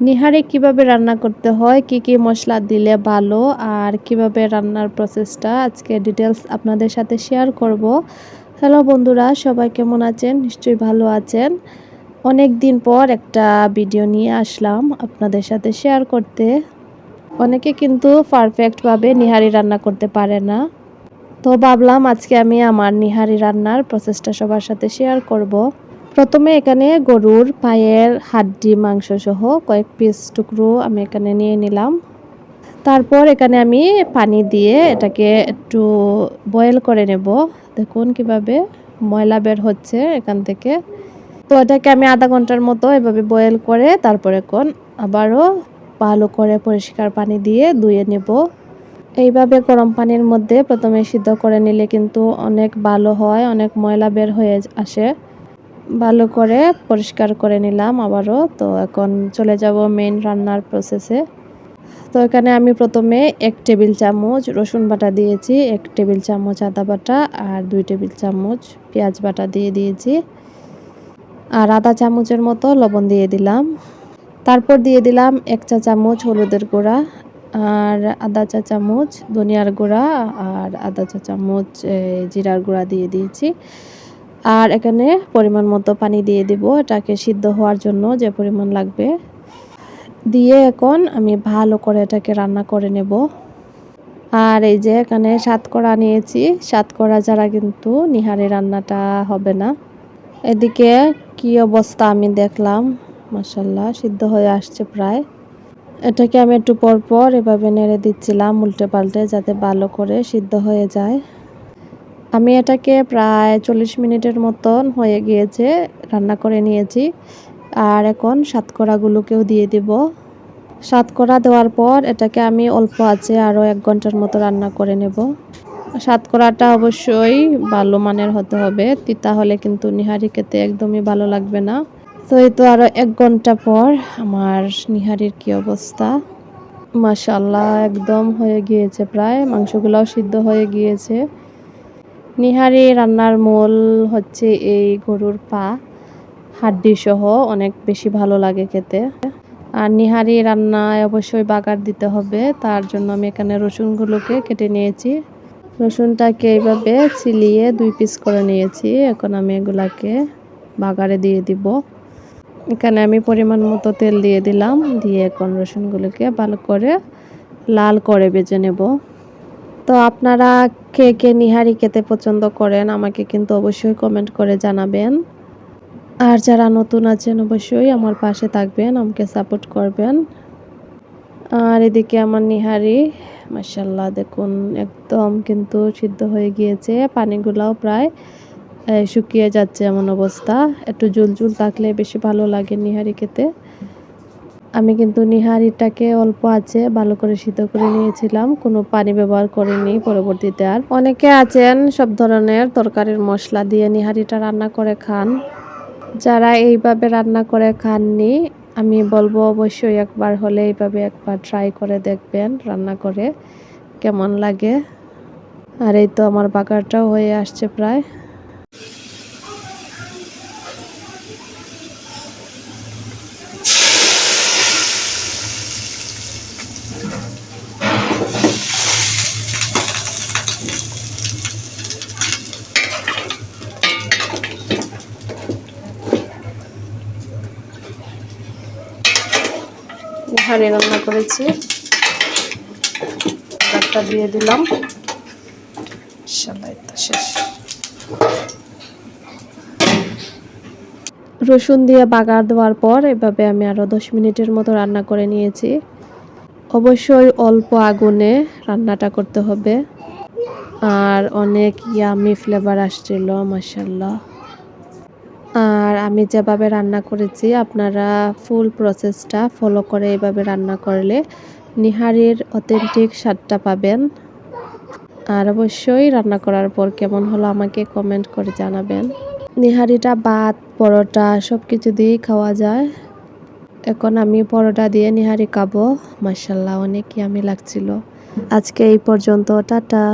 নিহারি কীভাবে রান্না করতে হয়, কি কি মশলা দিলে ভালো, আর কীভাবে রান্নার প্রসেসটা আজকে ডিটেলস আপনাদের সাথে শেয়ার করব। হ্যালো বন্ধুরা, সবাই কেমন আছেন? নিশ্চয়ই ভালো আছেন। অনেক দিন পর একটা ভিডিও নিয়ে আসলাম আপনাদের সাথে শেয়ার করতে। অনেকে কিন্তু পারফেক্টভাবে নিহারি রান্না করতে পারে না। তো ভাবলাম আজকে আমি আমার নিহারি রান্নার প্রসেসটা সবার সাথে শেয়ার করব। প্রথমে এখানে গরুর পায়ের হাড্ডি মাংস সহ কয়েক পিস টুকরো আমি এখানে নিয়ে নিলাম। তারপর এখানে আমি পানি দিয়ে এটাকে একটু বয়েল করে নেব। দেখুন কীভাবে ময়লা বের হচ্ছে এখান থেকে। তো এটাকে আমি আধা ঘণ্টার মতো এভাবে বয়েল করে তারপর এখন আবারও ভালো করে পরিষ্কার পানি দিয়ে ধুয়ে নেব। এইভাবে গরম পানির মধ্যে প্রথমে সিদ্ধ করে নিলে কিন্তু অনেক ভালো হয়, অনেক ময়লা বের হয়ে আসে। ভালো করে পরিষ্কার করে নিলাম আবারও। তো এখন চলে যাব মেন রান্নার প্রসেসে তো এখানে আমি প্রথমে এক টেবিল চামচ রসুন বাটা দিয়েছি, এক টেবিল চামচ আদা বাটা আর দুই টেবিল চামচ পেঁয়াজ বাটা দিয়ে দিয়েছি। আর আধা চামচের মতো লবণ দিয়ে দিলাম। তারপর দিয়ে দিলাম এক চা চামচ হলুদের গুঁড়া আর আধা চা চামচ ধনিয়ার গুঁড়া আর আধা চা চামচ জিরার গুঁড়া দিয়ে দিয়েছি। আর এখানে পরিমাণ মতো পানি দিয়ে দিব। এটাকে সিদ্ধ হওয়ার জন্য যে পরিমাণ লাগবে। দিয়ে এখন আমি ভালো করে এটাকে রান্না করে নেব। আর এই যে এখানে সাতকড়া নিয়েছি। সাতকড়া যারা কিন্তু নিহারি রান্নাটা হবে না। এদিকে কি অবস্থা আমি দেখলাম। মাসাল্লাহ সিদ্ধ হয়ে আসছে প্রায়। এটাকে আমি একটু পর পর এভাবে নেড়ে দিচ্ছিলাম উল্টে পাল্টে যাতে ভালো করে সিদ্ধ হয়ে যায়। আমি এটাকে প্রায় চল্লিশ মিনিটের মতন হয়ে গিয়েছে, রান্না করে নিয়েছি। আর এখন সাতকড়াগুলোকেও দিয়ে দিব। সাতকড়া দেওয়ার পর এটাকে আমি অল্প আছে আরও এক ঘণ্টার মতো রান্না করে নেব। সাতকড়াটা অবশ্যই ভালো মানের হতে হবে। তিতা হলে কিন্তু নিহারি খেতে একদমই ভালো লাগবে না। তো এই তো আরও এক ঘণ্টা পর আমার নিহারির কি অবস্থা। মাসাল্লাহ একদম হয়ে গিয়েছে প্রায়। মাংসগুলোও সিদ্ধ হয়ে গিয়েছে। নিহারি রান্নার মূল হচ্ছে এই গরুর পা। হাড্ডি সহ অনেক বেশি ভালো লাগে খেতে। আর নিহারি রান্নায় অবশ্যই বাগার দিতে হবে, তার জন্য আমি এখানে রসুনগুলোকে কেটে নিয়েছি। রসুনটাকে এইভাবে ছিলিয়ে দুই পিস করে নিয়েছি, এখন আমি এগুলাকে বাগারে দিয়ে দিব। এখানে আমি পরিমাণ মতো তেল দিয়ে দিলাম, দিয়ে এখন রসুনগুলোকে ভালো করে লাল করে বেজে নেব। তো আপনারা কে কে নিহারি খেতে পছন্দ করেন, আমাকে কিন্তু অবশ্যই কমেন্ট করে জানাবেন। আর যারা নতুন আছেন, অবশ্যই আমার পাশে থাকবেন, আমাকে সাপোর্ট করবেন। আর এদিকে আমার নিহারি মাসাল্লাহ দেখুন, একদম কিন্তু সিদ্ধ হয়ে গিয়েছে। পানিগুলাও প্রায় শুকিয়ে যাচ্ছে এমন অবস্থা। একটু জুল জুল থাকলে বেশি ভালো লাগে নিহারি খেতে। আমি কিন্তু নিহারিটাকে অল্প আছে, ভালো করে সিদ্ধ করে নিয়েছিলাম। কোনো পানি ব্যবহার করিনি পরবর্তীতে আর। অনেকে আছেন সব ধরনের তরকারির মশলা দিয়ে নিহারিটা রান্না করে খান। যারা এইভাবে রান্না করে খাননি, আমি বলব অবশ্যই একবার হলে এইভাবে একবার ট্রাই করে দেখবেন, রান্না করে কেমন লাগে। আর এই তো আমার বাগারটাও হয়ে আসছে প্রায়। হাড়ি রান্না করেছি। ডাক্তার দিয়ে দিলাম। রসুন দিয়ে বাগার দেওয়ার পর এভাবে আমি আরও দশ মিনিটের মতো রান্না করে নিয়েছি। অবশ্যই অল্প আগুনে রান্নাটা করতে হবে। আর অনেক ইয়ামি ফ্লেভার আসছিল মাসাল্লাহ আর আমি যেভাবে রান্না করেছি, আপনারা ফুল প্রসেসটা ফলো করে এভাবে রান্না করলে নিহারির অথেন্টিক স্বাদটা পাবেন। আর অবশ্যই রান্না করার পর কেমন হলো আমাকে কমেন্ট করে জানাবেন। নিহারিটা ভাত, পরোটা সব কিছু দিয়েই খাওয়া যায়। এখন আমি পরোটা দিয়ে নিহারি খাব। মার্শাল্লাহ অনেক ইয়ামি লাগছিল। আজকে এই পর্যন্ত টাটা।